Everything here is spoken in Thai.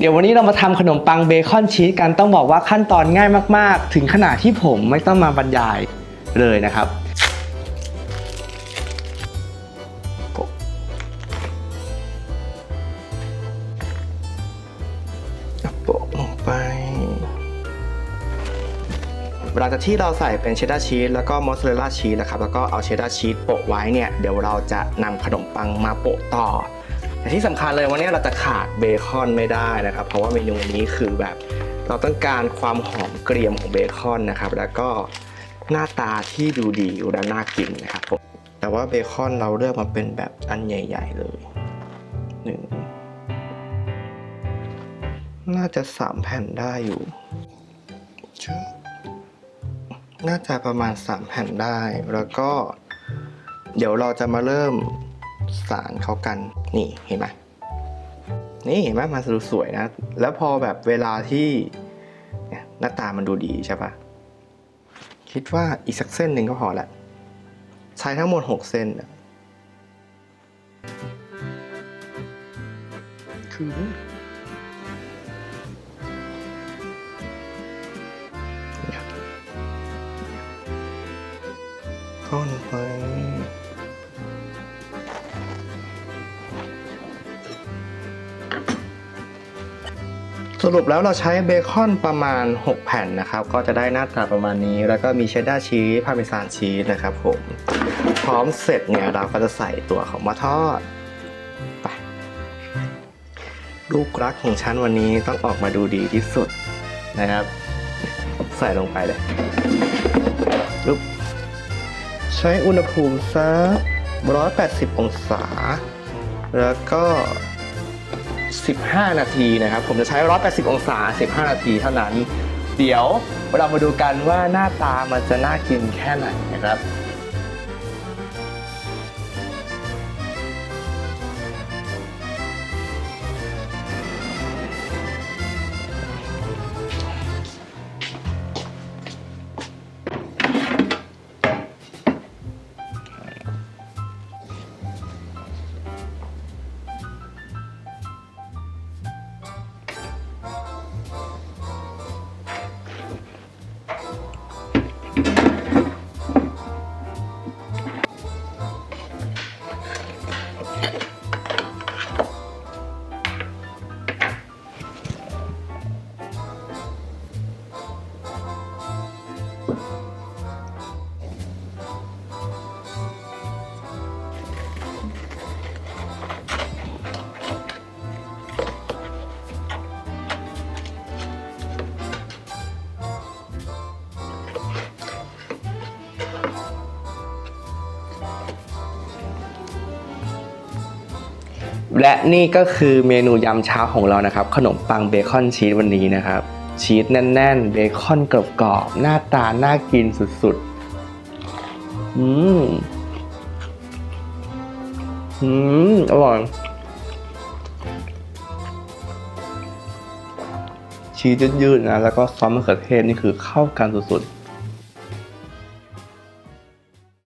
เดี๋ยววันนี้เรามาทำขนมปังเบคอนชีสกันต้องบอกว่าขั้นตอนง่ายมาก ๆ ถึงขนาดที่ผมไม่ต้องมาบรรยายเลยนะครับ โปะลงไปหลังจากที่เราใส่เป็นเชดดาร์ชีสแล้วก็มอสซาเรลล่าชีสนะครับแล้วก็เอาเชดดาร์ชีสโปะไว้เนี่ยเดี๋ยวเราจะนำขนมปังมาโปะต่อ แต่ที่สำคัญเลยวันนี้เราจะขาดเบคอนไม่ได้นะครับ เพราะว่าเมนูนี้คือแบบเราต้องการความหอมเกรียมของเบคอนนะครับ แล้วก็หน้าตาที่ดูดีและน่ากินนะครับผมแต่ว่าเบคอนเราเลือกมาเป็นแบบอันใหญ่ ๆ เลยหนึ่งน่าจะสามแผ่นได้อยู่ชึบน่าจะประมาณสามแผ่นได้ แล้วก็ เดี๋ยวเราจะมาเริ่ม สารเขากัน นี่เห็นไหมนี่เห็นไหมมันดูสวยนะ แล้วพอแบบเวลาที่เนี่ยหน้าตามันดูดีใช่ปะคิดว่าอีกสักเส้นหนึ่งก็พอละ ใช้ทั้งหมด 6 เส้นน่ะคือเนี่ยก้อนไป สรุปแล้วเราใช้เบคอนประมาณ 6 แผ่นนะครับ ก็จะได้หน้าตาประมาณนี้ แล้วก็มีเชดดาร์ชีสพาเมซานชีสนะครับผม พร้อมเสร็จเนี่ย เราก็จะใส่ตัวของมาทอดไปลูกรักของฉันวันนี้ต้องออกมาดูดีที่สุดนะครับ ใส่ลงไปเลยลุบใช้อุณหภูมิสัก180 องศา แล้วก็ 15 นาทีนะครับ ผมจะใช้ 180 องศา 15 นาทีเท่านั้น เดี๋ยวเรามาดูกันว่าหน้าตามันจะน่ากินแค่ไหนนะครับ และนี่ก็คือเมนูยำเช้าของเรานะครับ ขนมปังเบคอนชีสวันนี้นะครับ ชีสแน่น ๆ เบคอนกรอบๆหน้าตาน่ากินสุดๆ อืม อืม อร่อย ชีสยืดๆนะ แล้วก็ซอสมะเขือเทศนี่คือเข้ากันสุดๆ